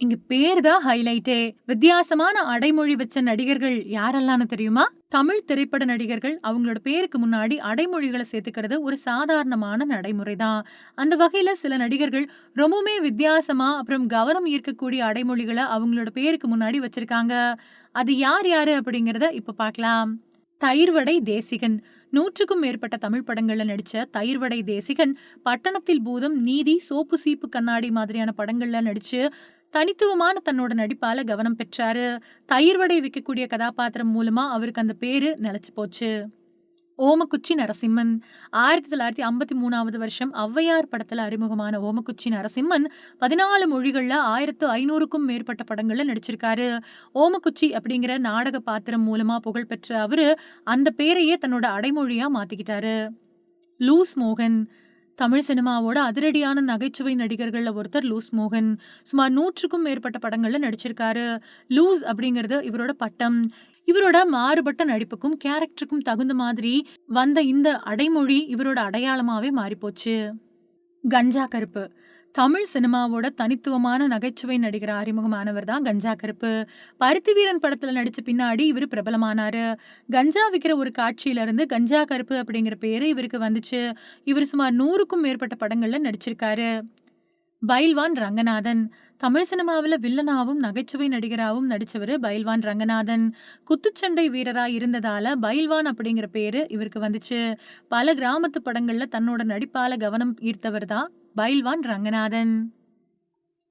இங்க பேர் தான் ஹைலைட்டே வித்தியாசமான அடைமொழி வச்ச நடிகர்கள் யாரெல்லாம்னு தெரியுமா? தமிழ் திரைப்பட நடிகர்கள் அவங்களோட பேருக்கு முன்னாடி அடைமொழிகளை சேர்த்துக்கிறது ஒரு சாதாரணமான நடைமுறை தான். அந்த வகையில சில நடிகர்கள் ரொம்பவுமே வித்தியாசமா அப்புறம் கவனம் ஈர்க்கக்கூடிய அடைமொழிகளை அவங்களோட பேருக்கு முன்னாடி வச்சிருக்காங்க. அது யார் யாரு அப்படிங்கறத இப்ப பார்க்கலாம். தயிர்வடை தேசிகன். நூற்றுக்கும் மேற்பட்ட தமிழ் படங்கள்ல நடிச்ச தயிர்வடை தேசிகன் பட்டணத்தில் பூதம் நீதி சோப்பு சீப்பு கண்ணாடி மாதிரியான படங்கள்ல நடிச்சு தனித்துவமான தன்னோட நடிப்பால கவனம் பெற்றாரு. தயிர் வடை விற்கக்கூடிய கதாபாத்திரம் மூலமா அவருக்கு அந்த பேரு நிலைச்சு போச்சு. ஓமக்குச்சி நரசிம்மன். ஆயிரத்தி தொள்ளாயிரத்தி ஐம்பத்தி மூணாவது வருஷம் ஔவையார் படத்தில் அறிமுகமான ஓமக்குச்சி நரசிம்மன் பதினாலு மொழிகளில் ஆயிரத்து ஐநூறுக்கும் மேற்பட்ட படங்களில் நடிச்சிருக்காரு. ஓமக்குச்சி அப்படிங்கிற நாடக பாத்திரம் மூலமாக புகழ்பெற்ற அவர் அந்த பேரையே தன்னோட அடைமொழியாக மாற்றிக்கிட்டாரு லூஸ் மோகன். தமிழ் சினிமாவோட அதிரடியான நகைச்சுவை நடிகர்கள்ல ஒருத்தர் லூஸ் மோகன். சுமார் நூற்றுக்கும் மேற்பட்ட படங்கள்ல நடிச்சிருக்காரு. லூஸ் அப்படிங்கிறது இவரோட பட்டம். இவரோட மாறுபட்ட நடிப்புக்கும் கேரக்டருக்கும் தகுந்த மாதிரி வந்த இந்த அடைமொழி இவரோட அடையாளமாவே மாறிப்போச்சு. கஞ்சா கருப்பு. தமிழ் சினிமாவோட தனித்துவமான நகைச்சுவை நடிகர் அறிமுகமானவர் தான் கஞ்சா கருப்பு. பருத்தி வீரன் படத்துல நடிச்ச பின்னாடி இவர் பிரபலமானாரு. கஞ்சா விற்கிற ஒரு காட்சியில இருந்து கஞ்சா கருப்பு அப்படிங்கிற பேரு இவருக்கு வந்துச்சு. இவர் சுமார் நூறுக்கும் மேற்பட்ட படங்கள்ல நடிச்சிருக்காரு. பைல்வான் ரங்கநாதன். தமிழ் சினிமாவில் வில்லனாவும் நகைச்சுவை நடிகராகவும் நடித்தவர் பைல்வான் ரங்கநாதன். குத்துச்சண்டை வீரரா இருந்ததால பைல்வான் அப்படிங்கிற பேரு இவருக்கு வந்துச்சு. பல கிராமத்து படங்கள்ல தன்னோட நடிப்பால கவனம் ஈர்த்தவர் தான் பயில்வான் ரங்கநாதன்.